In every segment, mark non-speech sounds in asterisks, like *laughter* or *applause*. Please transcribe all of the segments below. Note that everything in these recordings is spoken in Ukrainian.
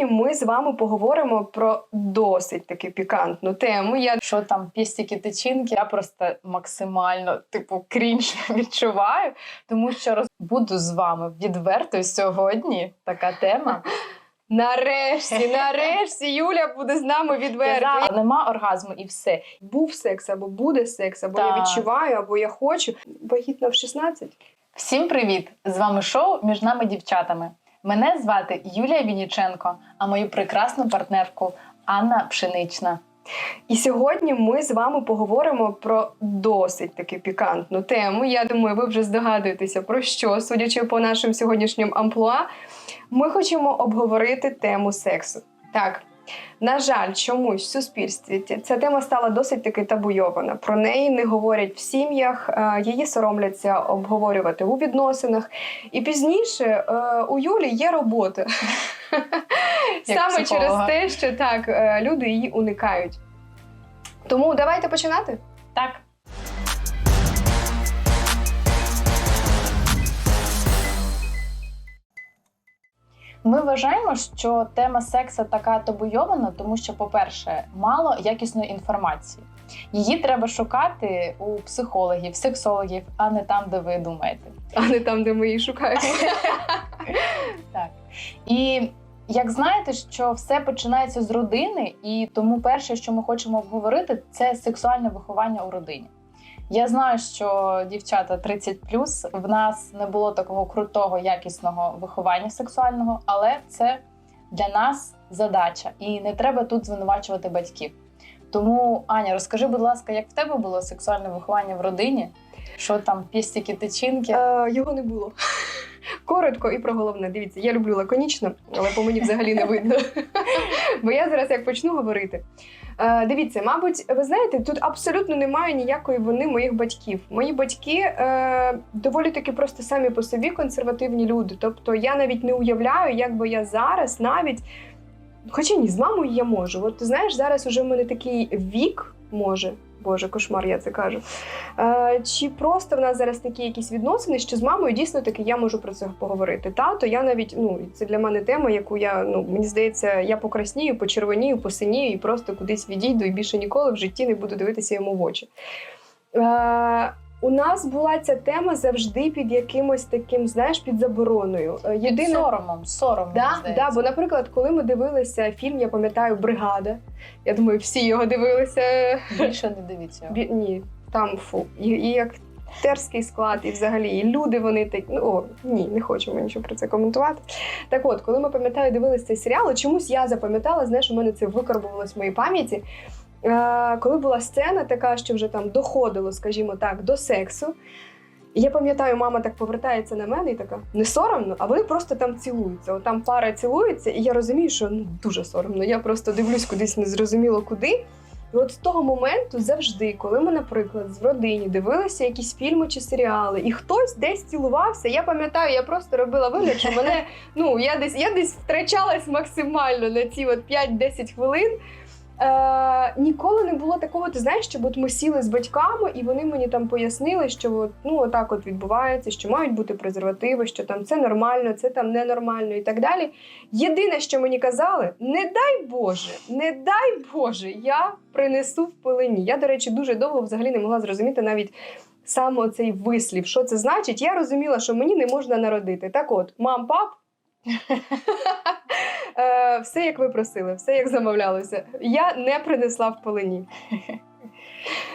сьогодні ми з вами поговоримо про досить таки пікантну тему. Я Що там пістики тичинки, я просто максимально типу крінж *laughs* відчуваю, тому що роз... буду з вами відверто сьогодні. Така тема. нарешті, нарешті Юля буде з нами відверто. Я... Нема оргазму і все. Був секс або буде секс, або я відчуваю, або я хочу. Вагітна в 16. Всім привіт! З вами шоу між нами дівчатами. Мене звати Юлія Вініченко, а мою прекрасну партнерку Анна Пшенична. І сьогодні ми з вами поговоримо про досить таки пікантну тему. Я думаю, ви вже здогадуєтеся про що, судячи по нашим сьогоднішнім амплуа. Ми хочемо обговорити тему сексу. Так, на жаль, чомусь в суспільстві ця тема стала досить таки табуйована. Про неї не говорять в сім'ях, е, її соромляться обговорювати у відносинах. І пізніше е, у Юлі є робота. *laughs* Саме через те, що так е, люди її уникають. Тому давайте починати. Так, Ми вважаємо, що тема сексу така табуйована, тому що, по-перше, мало якісної інформації. Її треба шукати у психологів, сексологів, а не там, де ви думаєте. А не там, де ми її шукаємо. *laughs* Так. І як знаєте, що все починається з родини, і тому перше, що ми хочемо обговорити, це сексуальне виховання у родині. Я знаю, що дівчата 30 в нас не було такого крутого, якісного виховання сексуального, але це для нас задача, і не треба тут звинувачувати батьків. Тому, Аня, розкажи, будь ласка, як в тебе було сексуальне виховання в родині? Що там, пістики, тичинки? Е, його не було. Коротко і про головне. Дивіться, я люблю лаконічно, але по мені взагалі не видно. *laughs* Бо я зараз як почну говорити. Е, дивіться, мабуть, ви знаєте, тут абсолютно немає ніякої вини моїх батьків. Мої батьки е, доволі таки просто самі по собі консервативні люди. Тобто я навіть не уявляю, як би я зараз навіть. Хоча ні, з мамою я можу. От ти знаєш, зараз уже в мене такий вік може. Боже, кошмар, я це кажу. Е, чи просто в нас зараз такі якісь відносини, що з мамою дійсно таки я можу про це поговорити. Тато, я навіть ну це для мене тема, яку я ну мені здається, я покраснію, почервонію, посинію і просто кудись відійду і більше ніколи в житті не буду дивитися йому в очі. Е, у нас була ця тема завжди під якимось таким, знаєш, під забороною. Е, Під Єдине, соромом, Да, здається. да, бо, наприклад, коли ми дивилися фільм, я пам'ятаю, Бригада. Я думаю, всі його дивилися. Більше не дивіться. *laughs* Бі... Ні, там фу. І, і актерський склад, і взагалі, і люди вони такі. Ну, о, ні, не хочемо нічого про це коментувати. Так от, коли ми пам'ятаю, дивилися цей серіал, чомусь я запам'ятала, знаєш, у мене це викарбувалось в моїй пам'яті. Е, коли була сцена така, що вже там доходило, скажімо так, до сексу. Я пам'ятаю, мама так повертається на мене і така не соромно, а вони просто там цілуються. От там пара цілується, і я розумію, що ну дуже соромно. Я просто дивлюсь кудись незрозуміло куди. І от з того моменту завжди, коли ми, наприклад, в родині дивилися якісь фільми чи серіали, і хтось десь цілувався, я пам'ятаю, я просто робила вигляд, що мене ну я десь я десь втрачалась максимально на ці от 5-10 хвилин. Е, ніколи не було такого, ти знаєш, щоб от ми сіли з батьками, і вони мені там пояснили, що от, ну отак от відбувається, що мають бути презервативи, що там це нормально, це там ненормально і так далі. Єдине, що мені казали, не дай Боже, не дай Боже, я принесу в пилені. Я, до речі, дуже довго взагалі не могла зрозуміти навіть саме цей вислів, що це значить. Я розуміла, що мені не можна народити. Так от, мам, пап. Е, Все, як ви просили, все як замовлялося. Я не принесла в полині.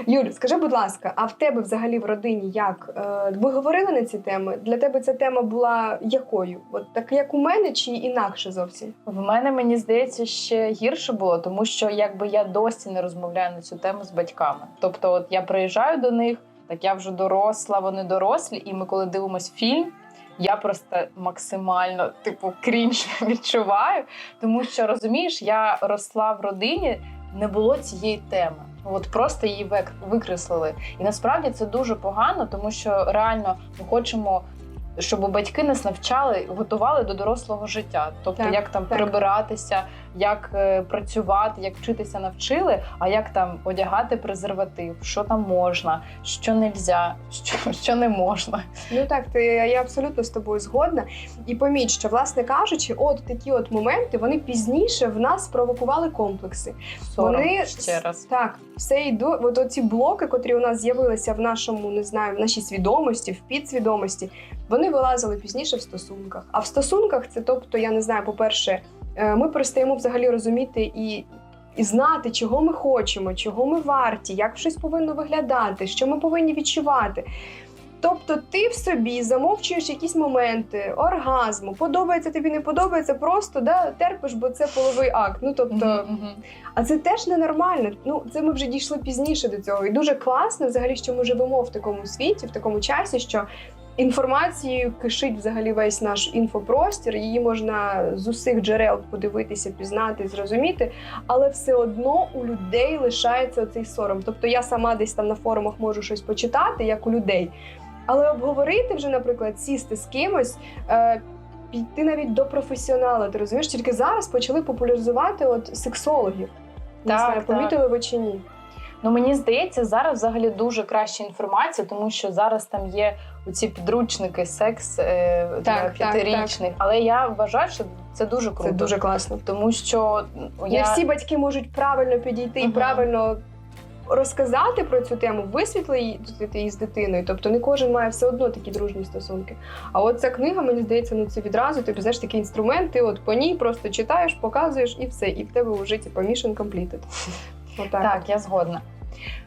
Юль, скажи, будь ласка, а в тебе взагалі в родині як? Е, Ви говорили на ці теми? Для тебе ця тема була якою? От так як у мене, чи інакше зовсім? В мене мені здається ще гірше було, тому що якби я досі не розмовляю на цю тему з батьками. Тобто, от я приїжджаю до них, так я вже доросла, вони дорослі, і ми, коли дивимось фільм. Я просто максимально типу крінж *laughs* відчуваю, тому що розумієш, я росла в родині, не було цієї теми. От просто її вик- викреслили. І насправді це дуже погано, тому що реально ми хочемо щоб батьки нас навчали, готували до дорослого життя. Тобто, Так, як там так. прибиратися, як е, працювати, як вчитися навчили, а як там одягати презерватив, що там можна, що нельзя, що, що не можна. Ну так, ти я абсолютно з тобою згодна. І поміть, що власне кажучи, от такі от моменти вони пізніше в нас провокували комплекси. Сором Вони ще раз. Так, все йду. От оці блоки, котрі у нас з'явилися в нашому, не знаю, в нашій свідомості, в підсвідомості, вони вилазили пізніше в стосунках. А в стосунках це, тобто, я не знаю, по-перше, е, ми перестаємо взагалі розуміти і. І знати, чого ми хочемо, чого ми варті, як щось повинно виглядати, що ми повинні відчувати. Тобто ти в собі замовчуєш якісь моменти оргазму, подобається тобі, не подобається, просто да, терпиш, бо це половий акт. Ну тобто, а це теж ненормально. Ну, це ми вже дійшли пізніше до цього. І дуже класно, взагалі, що ми живемо в такому світі, в такому часі, що інформацією кишить взагалі весь наш інфопростір. Її можна з усіх джерел подивитися, пізнати, зрозуміти, але все одно у людей лишається цей сором. Тобто я сама десь там на форумах можу щось почитати, як у людей. Але обговорити вже, наприклад, сісти з кимось. Е, Піти навіть до професіонала, ти розумієш, тільки зараз почали популяризувати от сексологів. Не Так, знаю, так. помітили ви чи ні? Ну мені здається, зараз взагалі дуже краща інформація, тому що зараз там є оці підручники секс е, для Так, так, п'ятирічних. Але я вважаю, що це дуже круто. Це дуже класно. тому що ну, Не всі батьки можуть правильно підійти і Мгм. правильно розказати про цю тему, висвітлити її її з дитиною. Тобто не кожен має все одно такі дружні стосунки. А от ця книга, мені здається, ну це відразу тобі знаєш такий інструмент, ти от по ній просто читаєш, показуєш і все. І в тебе вже типу, mission completed. *laughs* Отак. Так, я згодна.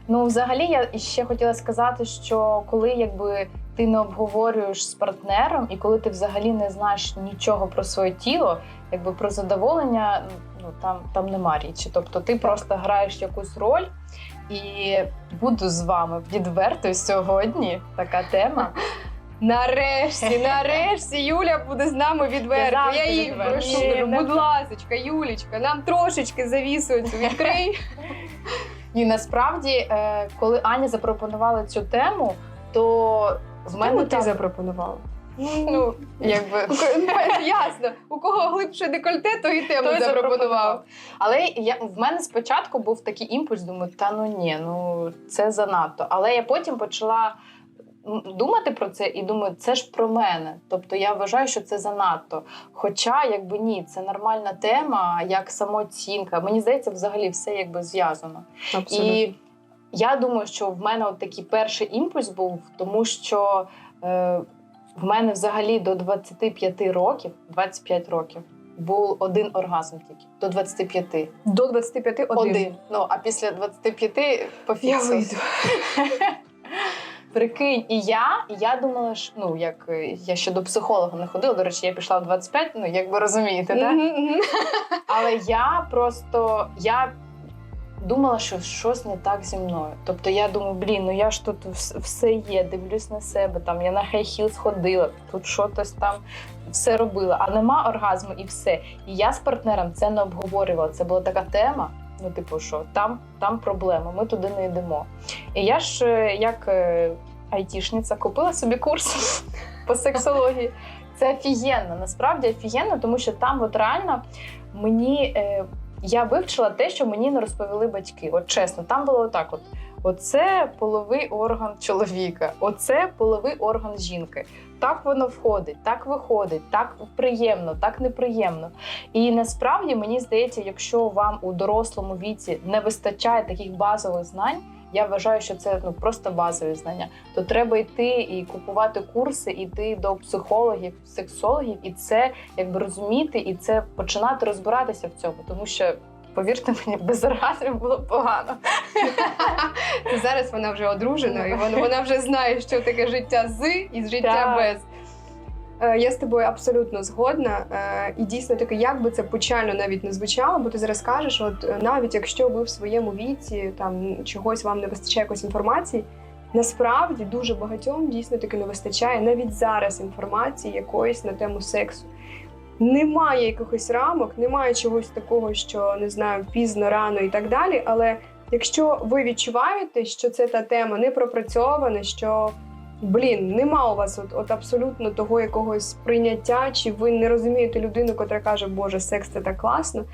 Ну, взагалі, я ще хотіла сказати, що коли якби ти не обговорюєш з партнером, і коли ти взагалі не знаєш нічого про своє тіло, якби про задоволення, ну там, там нема річі. Тобто ти просто граєш якусь роль. І буду з вами відверто сьогодні така тема. Нарешті, нарешті Юля буде з нами відверто. Я Я її прошу, будь ласочка, Юлічка, нам трошечки завісу цю відкрий. *laughs* І насправді, е, коли Аня запропонувала цю тему, то в мене ти запропонувала. ну, якби У ко- ну, Ясно, у кого глибше декольте, то і тему Той запропонував. Але я в мене спочатку був такий імпульс, думаю, та ну ні, ну це занадто. Але я потім почала думати про це і думаю, це ж про мене. Тобто я вважаю, що це занадто. Хоча, якби ні, це нормальна тема, як самооцінка. Мені здається, взагалі все якби зв'язано. І я думаю, що в мене от такий перший імпульс був, тому що е, в мене взагалі до 25 років, 25 років, був один оргазм тільки. До 25. До 25 один. Один. Ну, а після 25 по Я вийду. *laughs* Прикинь, і я, і я думала, що ну як е, я ще до психолога не ходила. До речі, я пішла в 25, ну як ви розумієте, так? Але я просто я думала, що щось не так зі мною. Тобто я думаю, блін, ну я ж тут все є, дивлюсь на себе. Там я на хай-хіл сходила, тут щось там все робила, а нема оргазму і все. І я з партнером це не обговорювала. Це була така тема. Ну, типу, що там, там проблема, ми туди не йдемо. І я ж е, як е, айтішниця купила собі курс *laughs* по сексології. Це офігенно, насправді офігенно, тому що там от реально мені е, я вивчила те, що мені не розповіли батьки. От чесно, там було отак: от. Оце половий орган чоловіка, оце половий орган жінки. Так воно входить, так виходить, так приємно, так неприємно. І насправді мені здається, якщо вам у дорослому віці не вистачає таких базових знань, я вважаю, що це ну просто базові знання. То треба йти і купувати курси, йти до психологів, сексологів, і це якби розуміти, і це починати розбиратися в цьому, тому що. Повірте мені, без оргазмів було погано. *laughs* Зараз вона вже одружена, і вона вже знає, що таке життя з і життя без. Е, Я з тобою абсолютно згодна. Е, І дійсно таке, як би це печально навіть не звучало, бо ти зараз кажеш, от е, навіть якщо ви в своєму віці там чогось вам не вистачає якоїсь інформації, насправді дуже багатьом дійсно таки не вистачає навіть зараз інформації якоїсь на тему сексу. Немає якихось рамок, немає чогось такого, що не знаю, пізно, рано і так далі. Але якщо ви відчуваєте, що це та тема не пропрацьована, що блін, нема у вас от, от абсолютно того якогось прийняття, чи ви не розумієте людину, котра каже, Боже, секс це так класно.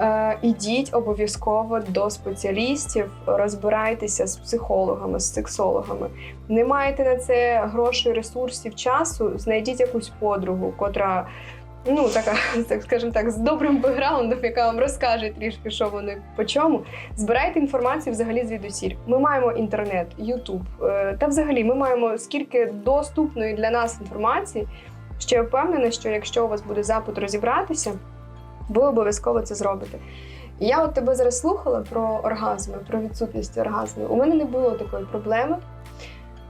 Е, ідіть обов'язково до спеціалістів, розбирайтеся з психологами, з сексологами. Не маєте на це грошей, ресурсів, часу, знайдіть якусь подругу, котра. Ну, така, *laughs* так скажімо так, з добрим бекграундом, яка вам розкаже трішки, що вони по чому. Збирайте інформацію взагалі звідусіль. Ми маємо інтернет, Ютуб. е, Та взагалі ми маємо скільки доступної для нас інформації, що я впевнена, що якщо у вас буде запит розібратися, ви обов'язково це зробите. Я от тебе зараз слухала про оргазми, про відсутність оргазму. У мене не було такої проблеми.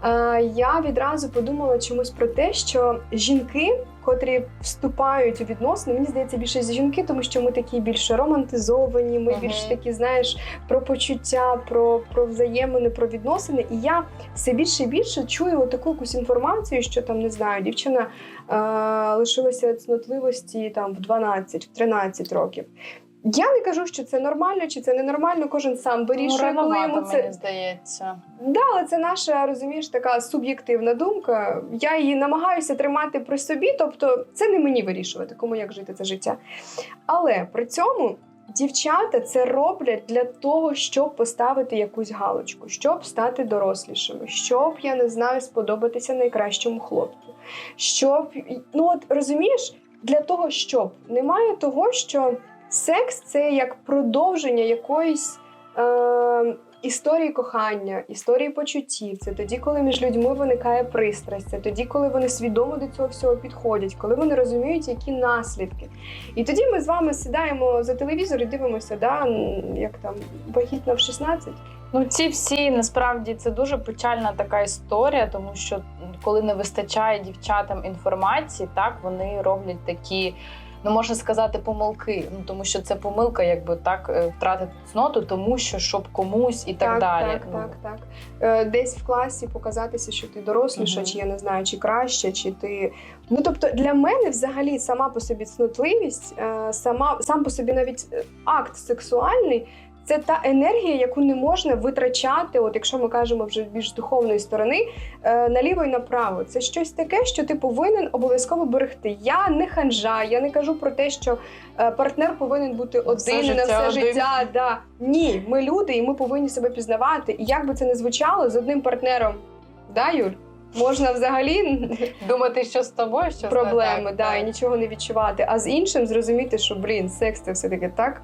Е, Я відразу подумала чомусь про те, що жінки, котрі вступають у відносини, мені здається, більше жінки, тому що ми такі більше романтизовані, ми Мгм. більш такі, знаєш, про почуття, про, про взаємини, про відносини. І я все більше і більше чую таку якусь інформацію, що там не знаю, дівчина е, лишилася цнотливості там в 12, в 13 років. Я не кажу, що це нормально чи це ненормально, кожен сам вирішує, ну, коли йому це мені здається. Да, але це наша, розумієш, така суб'єктивна думка. Я її намагаюся тримати при собі, тобто це не мені вирішувати, кому як жити це життя. Але при цьому дівчата це роблять для того, щоб поставити якусь галочку, щоб стати дорослішими, щоб, я не знаю, сподобатися найкращому хлопцю. Щоб, ну от розумієш, для того, щоб немає того, що секс це як продовження якоїсь. Е- історії кохання, історії почуттів. Це тоді, коли між людьми виникає пристрасть, це тоді, коли вони свідомо до цього всього підходять, коли вони розуміють, які наслідки. І тоді ми з вами сідаємо за телевізор і дивимося, да, як там вагітна в 16. Ну, ці всі насправді це дуже печальна така історія, тому що коли не вистачає дівчатам інформації, так вони роблять такі. Ну, можна сказати, помилки. Ну тому що це помилка, якби так е, втратити цноту, тому що щоб комусь і так, далі. Так, Ну, так, так. Е, десь в класі показатися, що ти доросліша, угу. чи я не знаю, чи краще, чи ти. Ну тобто для мене взагалі сама по собі цнотливість, е, сама сам по собі навіть акт сексуальний. Це та енергія, яку не можна витрачати, от якщо ми кажемо вже більш духовної сторони, е, наліво і направо. Це щось таке, що ти повинен обов'язково берегти. Я не ханжа, я не кажу про те, що е, партнер повинен бути один Все на все один. життя. Да. Ні, ми люди, і ми повинні себе пізнавати. І як би це не звучало з одним партнером, да, Юль? Можна взагалі *laughs* Думати, що з тобою, що проблеми, так, да, так. і нічого не відчувати. А з іншим зрозуміти, що блін, секс це все таки так.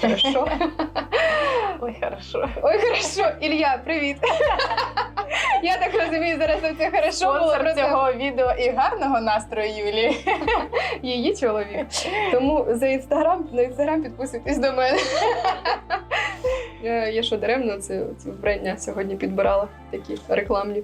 Хорошо. *laughs* Ой, хорошо. Ой, хорошо, Ілля, привіт. *laughs* Я так розумію, зараз це хорошо було про цього відео і гарного настрою Юлії. *laughs* її чоловік. Тому за інстаграм на інстаграм підписуйтесь до мене. Я, я що даремно це, це вбрання сьогодні підбирала такі рекламні.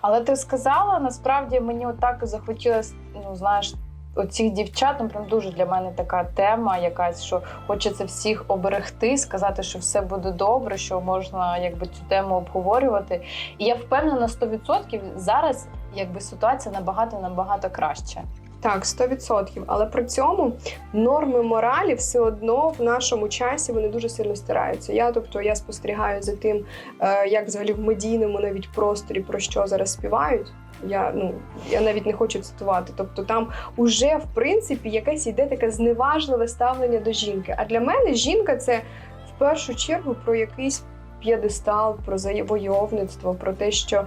Але ти сказала, насправді мені отак захотілося, ну знаєш, оцих дівчат, ну прям дуже для мене така тема, якась, що хочеться всіх оберегти, сказати, що все буде добре, що можна якби цю тему обговорювати. І я впевнена 100% зараз якби ситуація набагато набагато краще. Так, 100%. Але при цьому норми моралі все одно в нашому часі вони дуже сильно стираються. Я, тобто, я спостерігаю за тим, е, як взагалі в медійному навіть просторі про що зараз співають. Я ну я навіть не хочу цитувати. Тобто, там уже в принципі якесь йде таке зневажливе ставлення до жінки. А для мене жінка це в першу чергу про якийсь п'єдестал, про завойовництво, про те, що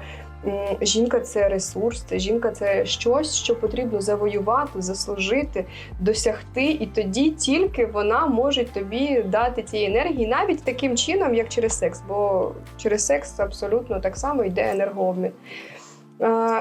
жінка це ресурс, жінка це щось, що потрібно завоювати, заслужити, досягти, і тоді тільки вона може тобі дати ті енергії, навіть таким чином, як через секс, бо через секс абсолютно так само йде енергообмін.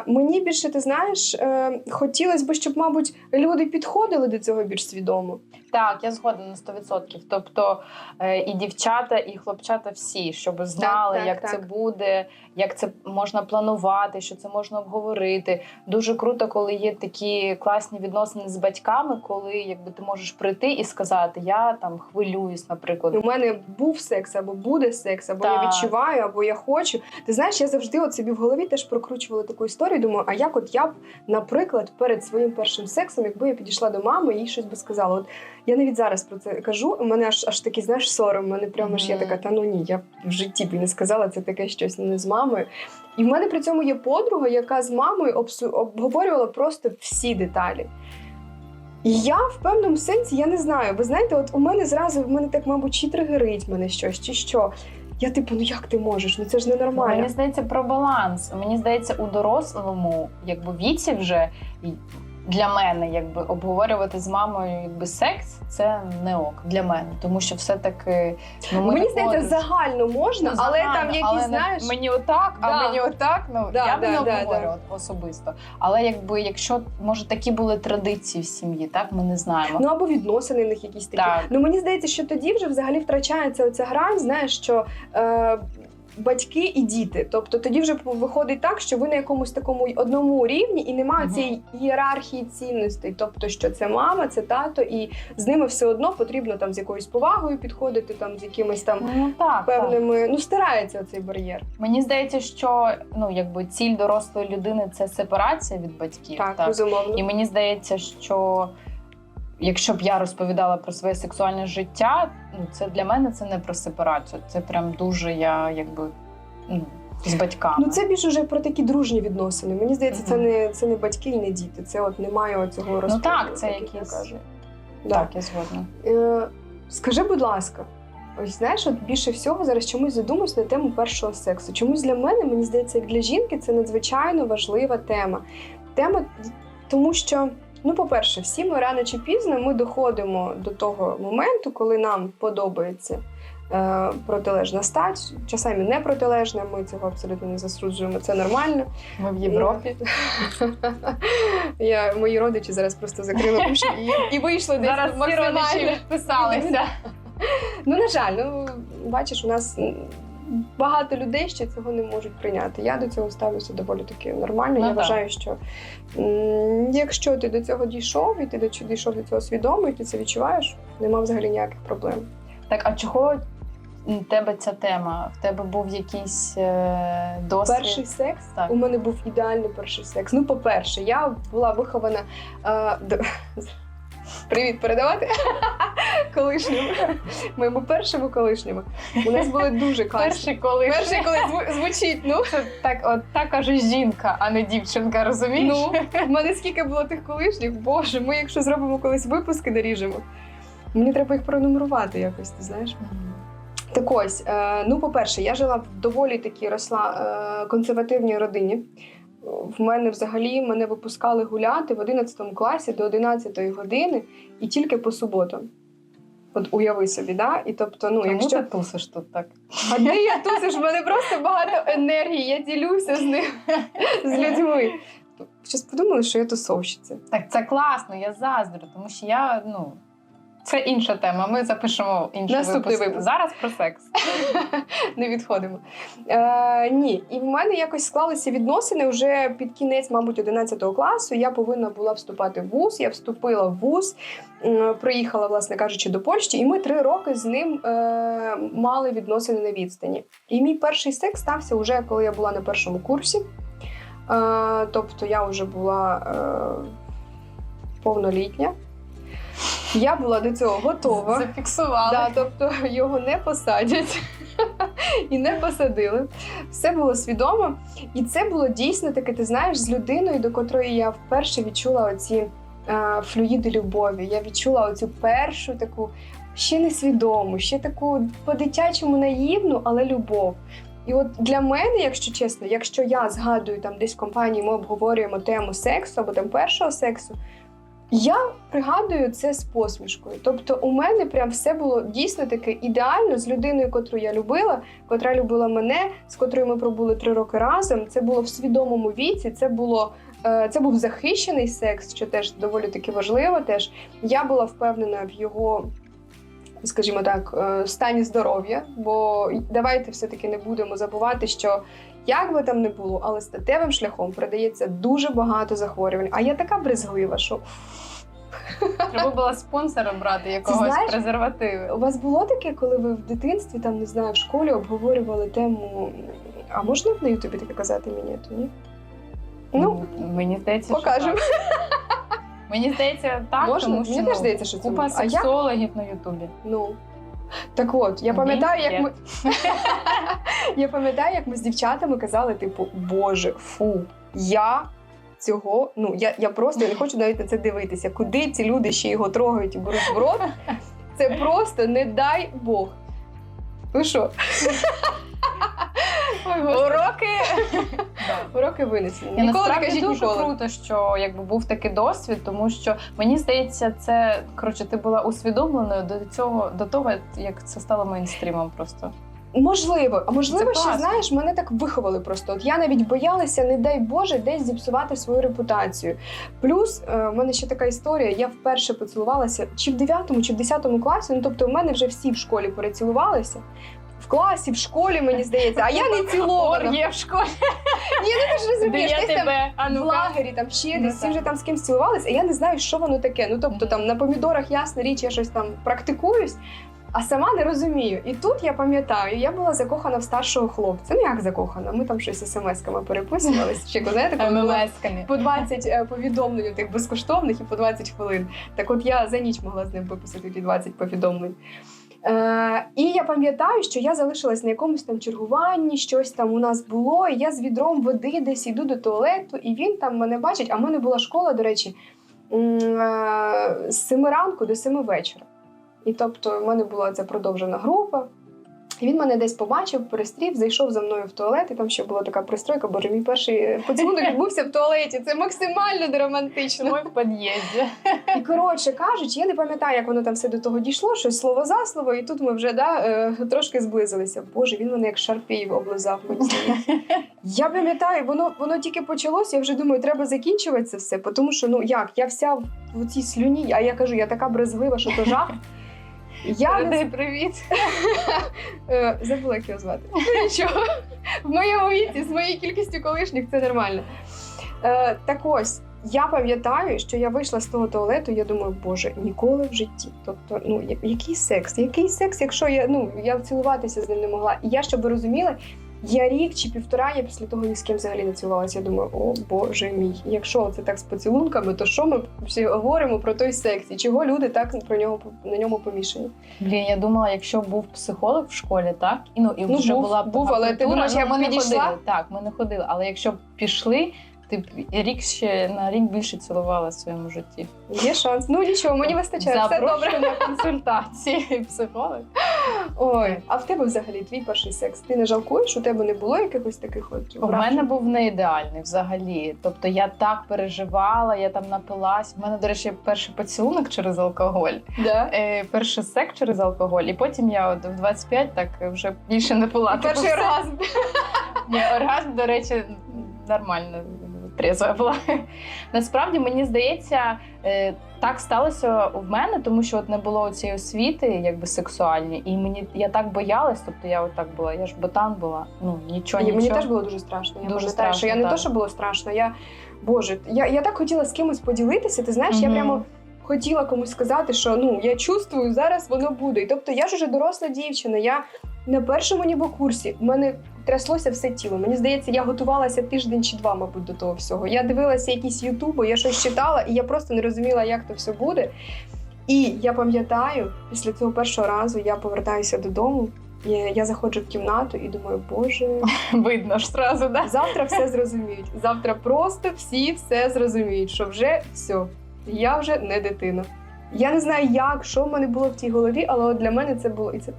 Мені більше, ти знаєш, е, хотілося б, щоб, мабуть, люди підходили до цього більш свідомо. Так, я згодна на 100%. Тобто е, і дівчата, і хлопчата всі, щоб знали, так, як так. це буде, як це можна планувати, що це можна обговорити. Дуже круто, коли є такі класні відносини з батьками, коли якби ти можеш прийти і сказати, я там хвилююсь, наприклад. У мене був секс, або буде секс, або я відчуваю, або я хочу. Ти знаєш, я завжди от собі в голові теж прокручувала таку історію. Думаю, а як от я б, наприклад, перед своїм першим сексом, якби я підійшла до мами їй щось би сказала. От Я навіть зараз про це кажу, у мене аж аж такий, знаєш, сором. У мене прямо ж я така, та ну ні, я в житті б не сказала, це таке щось не з мамою. І в мене при цьому є подруга, яка з мамою обсу- обговорювала просто всі деталі. І я в певному сенсі я не знаю. Ви знаєте, от у мене зразу в мене так, мабуть, чи тригерить мене щось, чи що. Я типу, ну як ти можеш? Ну це ж ненормально. Мені здається про баланс. Мені здається, у дорослому якби віці вже для мене, якби обговорювати з мамою якби секс, це не ок для мене, тому що все таки ну ми Мені не здається, загально можна, Ну, але загально, там якісь, але знаєш. мені отак, а мені отак. Ну Да, я да, не да, обговорювала особисто. Але якби якщо може такі були традиції в сім'ї, так ми не знаємо. Ну або відносини в них якісь такі. Так. Ну мені здається, що тоді вже взагалі втрачається оця грань, знаєш, що е, батьки і діти. Тобто тоді вже виходить так, що ви на якомусь такому одному рівні і немає Мгм. цієї ієрархії цінностей. Тобто, що це мама, це тато, і з ними все одно потрібно там з якоюсь повагою підходити, там з якимись там. Ну так, так. Певними, ну стирається оцей бар'єр. Мені здається, що ну якби ціль дорослої людини це сепарація від батьків. Так, безумовно. І мені здається, що якщо б я розповідала про своє сексуальне життя, ну це для мене це не про сепарацію. Це прям дуже я якби ну, з батьками. Ну це більш уже про такі дружні відносини. Мені здається, це не це не батьки і не діти. Це от немає оцього ну так, це як якісь. Да. Так, я згодна. Е, скажи, будь ласка, ось знаєш, от більше всього зараз чомусь задумуюсь на тему першого сексу. Чомусь для мене, мені здається, як для жінки це надзвичайно важлива тема. Тема, тому що, ну, по-перше, всі ми рано чи пізно ми доходимо до того моменту, коли нам подобається. е, Протилежна стать, часами не протилежна, ми цього абсолютно не засуджуємо, це нормально. Ми в Європі. *laughs* Я, мої родичі зараз просто закрили уші і, і вийшли десь Зараз всі максимально. родичі відписалися. Ну, на жаль, ну бачиш, у нас багато людей ще цього не можуть прийняти. Я до цього ставлюся доволі таки нормально. Ну, Я так. вважаю, що якщо ти до цього дійшов, і ти до дійшов до цього свідомо, і ти це відчуваєш, нема взагалі ніяких проблем. Так, а чого м, тебе ця тема? В тебе був якийсь е, досвід? Перший секс Так. у мене був ідеальний перший секс. Ну, по-перше, я була вихована. Е. Привіт, передавати *laughs* колишньому, моєму першому колишньому. У нас були дуже класні. Перший коли Перший, коли звучить, ну так, от так каже жінка, а не дівчинка, розумієш? Ну, в мене скільки було тих колишніх, боже, ми якщо зробимо колись випуски, наріжемо. Мені треба їх пронумерувати якось, ти знаєш. Так ось, е, ну, по-перше, я жила в доволі такій росла е, консервативній родині. В мене взагалі мене випускали гуляти в 11 класі до 11 години і тільки по суботам. От уяви собі, да? І тобто, ну, Чому якщо ти тусиш тут так? а де я тусиш? В мене просто багато енергії, я ділюся з ним з людьми. Щось подумали, що я тусовщиця. Так, це класно, я заздрю, тому що я, ну. Це інша тема. Ми запишемо інший Наступний випуск. випуск. Зараз про секс. *laughs* Не відходимо. Е, ні, і в мене якось склалися відносини вже під кінець, мабуть, 11 класу. Я повинна була вступати в вуз. Я вступила в вуз, приїхала, власне кажучи, до Польщі, і ми три роки з ним е, мали відносини на відстані. І мій перший секс стався вже коли я була на першому курсі. Е, тобто я вже була е, повнолітня. Я була до цього готова. Зафіксували. Да, тобто його не посадять і не посадили. Все було свідомо. І це було дійсно таке, ти знаєш, з людиною, до котрої я вперше відчула оці е, флюїди любові. Я відчула оцю першу таку ще несвідому, ще таку по-дитячому наївну, але любов. І от для мене, якщо чесно, якщо я згадую там десь в компанії, ми обговорюємо тему сексу або там першого сексу, я пригадую це з посмішкою. Тобто, у мене прям все було дійсно таке ідеально з людиною, котру я любила, котра любила мене, з котрою ми пробули три роки разом. Це було в свідомому віці. Це було е, це був захищений секс, що теж доволі таки важливо. Теж я була впевнена в його. Скажімо так, е, стані здоров'я, бо давайте все-таки не будемо забувати, що як би там не було, але статевим шляхом передається дуже багато захворювань. А я така брезглива, що Треба було спонсора брати якогось знаєш, презервативи. У вас було таке, коли ви в дитинстві, там не знаю, в школі обговорювали тему. А можна на Ютубі таке казати мені? То ні? Ну, мені здається, що покажемо. так. Мені здається, так, Можна? тому що Мені ну, теж здається, що це купа можна. А я- на Ютубі. Ну. Так от, я пам'ятаю, як ми. *laughs* я пам'ятаю, як ми з дівчатами казали, типу, Боже, фу, я цього, ну я, я просто не хочу навіть на це дивитися. Куди ці люди ще його трогають і беруть в рот? Це просто не дай Бог. Ну що? *laughs* Уроки Уроки винесені. Я Ніколи насправді кажіть дуже ніколи. круто, що якби був такий досвід, тому що мені здається, це коротше, ти була усвідомленою до цього, до того, як це стало мейнстрімом просто. Можливо, а можливо, ще знаєш, мене так виховали просто. От я навіть боялася, не дай Боже, десь зіпсувати свою репутацію. Плюс е, в мене ще така історія. Я вперше поцілувалася чи в 9 чи в 10 класі. Ну тобто, у мене вже всі в школі перецілувалися. В класі, в школі, мені здається, а я не цілована. Ні, Є в школі. ну ти ж розумієш, Де десь там в лагері, там ще десь всі вже там з кимсь цілувалися, а я не знаю, що воно таке. Ну тобто там на помідорах ясна річ, я щось там практикуюсь. А сама не розумію. І тут я пам'ятаю, я була закохана в старшого хлопця. Ну як закохана? Ми там щось смс-ками переписувалися. Було ММС-ками. по 20 е, повідомлень тих безкоштовних і по 20 хвилин. Так от я за ніч могла з ним виписати ті 20 повідомлень. Е, і я пам'ятаю, що я залишилась на якомусь там чергуванні, щось там у нас було. І я з відром води десь іду до туалету, і він там мене бачить. А в мене була школа, до речі, е, з 7 ранку до 7 вечора. І тобто в мене була ця продовжена група. І він мене десь побачив, перестрів, зайшов за мною в туалет, і там ще була така пристройка, боже, мій перший поцілунок відбувся в туалеті. Це максимально неромантично. Ми в під'їзді. І коротше кажучи, я не пам'ятаю, як воно там все до того дійшло, щось слово за слово, і тут ми вже да, е, трошки зблизилися. Боже, він мене як шарпій облизав Я пам'ятаю, воно, воно тільки почалось, я вже думаю, треба закінчувати це все, тому що ну як, я вся в цій слюні, а я кажу, я така брезглива, що то жах. Я не привіт. *laughs* Е, Забула, як його звати. *laughs* Ну нічого. В моєму віці, з моєю кількістю колишніх, це нормально. Е, так ось, я пам'ятаю, що я вийшла з того туалету, я думаю, боже, ніколи в житті. Тобто, ну який секс? Який секс, якщо я ну я цілуватися з ним не могла. І я, щоб ви розуміли, я рік чи півтора, я після того ні з ким взагалі не цілувалася. Я думаю, о боже мій, якщо це так з поцілунками, то що ми всі говоримо про той секс? І чого люди так про нього на ньому помішані? Блін, я думала, якщо був психолог в школі, так? І, ну, і Ну, вже був, була був, але ти думаєш, я ми не ходили. Так, ми не ходили. Але якщо б пішли, ти б рік ще на рік більше цілувала в своєму житті. Є шанс. Ну нічого, мені вистачає. Все добре. На консультації психолог. Ой, а в тебе взагалі твій перший секс? Ти не жалкуєш? У тебе не було якихось таких от У мене був не ідеальний взагалі. Тобто я так переживала, я там напилась. У мене, до речі, перший поцілунок через алкоголь, да? е, перший сек через алкоголь, і потім я от в 25 так вже більше не пила. Перший все. оргазм. Ні, оргазм, до речі, нормально трезва *laughs* була. Насправді мені здається, е, так сталося в мене, тому що от не було цієї освіти, якби сексуальні, і мені я так боялась, тобто я от так була, я ж ботан була. Ну нічого, Ні, нічого. мені теж було дуже страшно. Я Дуже страшно, що я не так. то, що було страшно. Я Боже, я, я так хотіла з кимось поділитися. Ти знаєш, я прямо хотіла комусь сказати, що ну я чувствую, зараз воно буде. І тобто я ж уже доросла дівчина. Я на першому ніби курсі. У мене тряслося все тіло. Мені здається, я готувалася тиждень чи два, мабуть, до того всього. Я дивилася якісь ютуби, я щось читала, і я просто не розуміла, як то все буде. І я пам'ятаю, після цього першого разу я повертаюся додому. Я заходжу в кімнату і думаю, боже, *laughs* видно ж зразу, да? завтра все зрозуміють. Завтра просто всі все зрозуміють, що вже все, я вже не дитина. Я не знаю, як, що в мене було в тій голові, але от для мене це було і це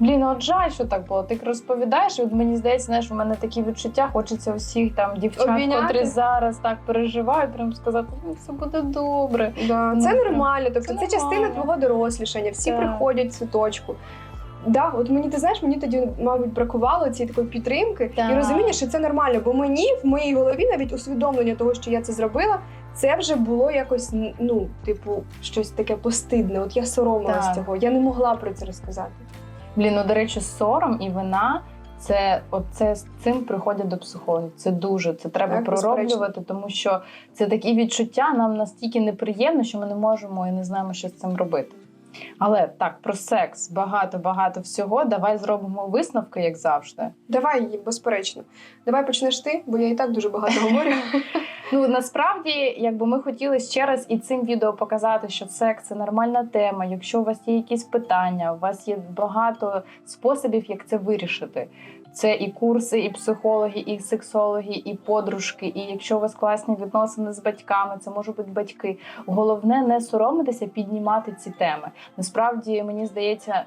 Блін, от жаль, що так було. Ти розповідаєш, і от мені здається, знаєш, у мене такі відчуття. Хочеться усіх там дівчат, Обійняти? котрі зараз так переживають, прям сказати, ну все буде добре. Да, Ну, це прям- нормально. Тобто це це, частина нормально. твого дорослішання. Всі Так. приходять в цю точку. Да, от мені ти знаєш, мені тоді, мабуть, бракувало цієї такої підтримки Так. і розуміння, що це нормально. Бо мені в моїй голові навіть усвідомлення того, що я це зробила, це вже було якось ну, типу, щось таке постидне. От я соромилась Так. цього. Я не могла про це розказати. Блін, ну до речі, сором і вина. Це от це з цим приходять до психологів. Це дуже це треба Так, пророблювати, тому що це такі відчуття нам настільки неприємно, що ми не можемо і не знаємо, що з цим робити. Але так, про секс багато багато всього. Давай зробимо висновки, як завжди. Давай безперечно. Давай почнеш ти, бо я і так дуже багато говорю. *laughs* Ну насправді, якби ми хотіли ще раз і цим відео показати, що секс це нормальна тема. Якщо у вас є якісь питання, у вас є багато способів, як це вирішити. Це і курси, і психологи, і сексологи, і подружки. І якщо у вас класні відносини з батьками, це можуть бути батьки. Головне не соромитися, піднімати ці теми. Насправді мені здається.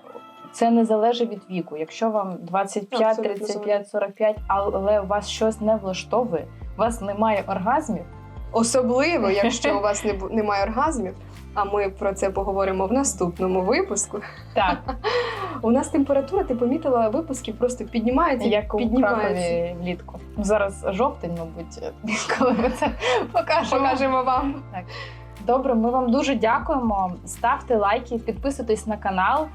Це не залежить від віку. Якщо вам 25, Абсолютно 35, 45, але у вас щось не влаштовує, у вас немає оргазмів, Особливо, *laughs* якщо у вас не немає оргазмів. А ми про це поговоримо в наступному випуску. так *laughs* У нас температура, ти помітила, випусків просто піднімається, як у піднімається. Влітку. Зараз жовтень, мабуть, *laughs* коли ми це покажемо. Покажемо вам. Добре, ми вам дуже дякуємо. Ставте лайки, підписуйтесь на канал,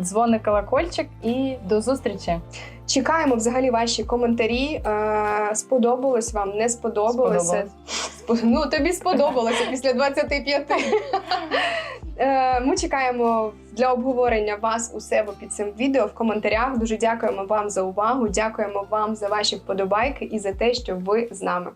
дзвони колокольчик і до зустрічі. Чекаємо взагалі ваші коментарі. Е, сподобалось вам, не сподобалося. Спо- Ну, тобі сподобалося після 25. Е, Ми чекаємо для обговорення вас у себе під цим відео в коментарях. Дуже дякуємо вам за увагу. Дякуємо вам за ваші вподобайки і за те, що ви з нами.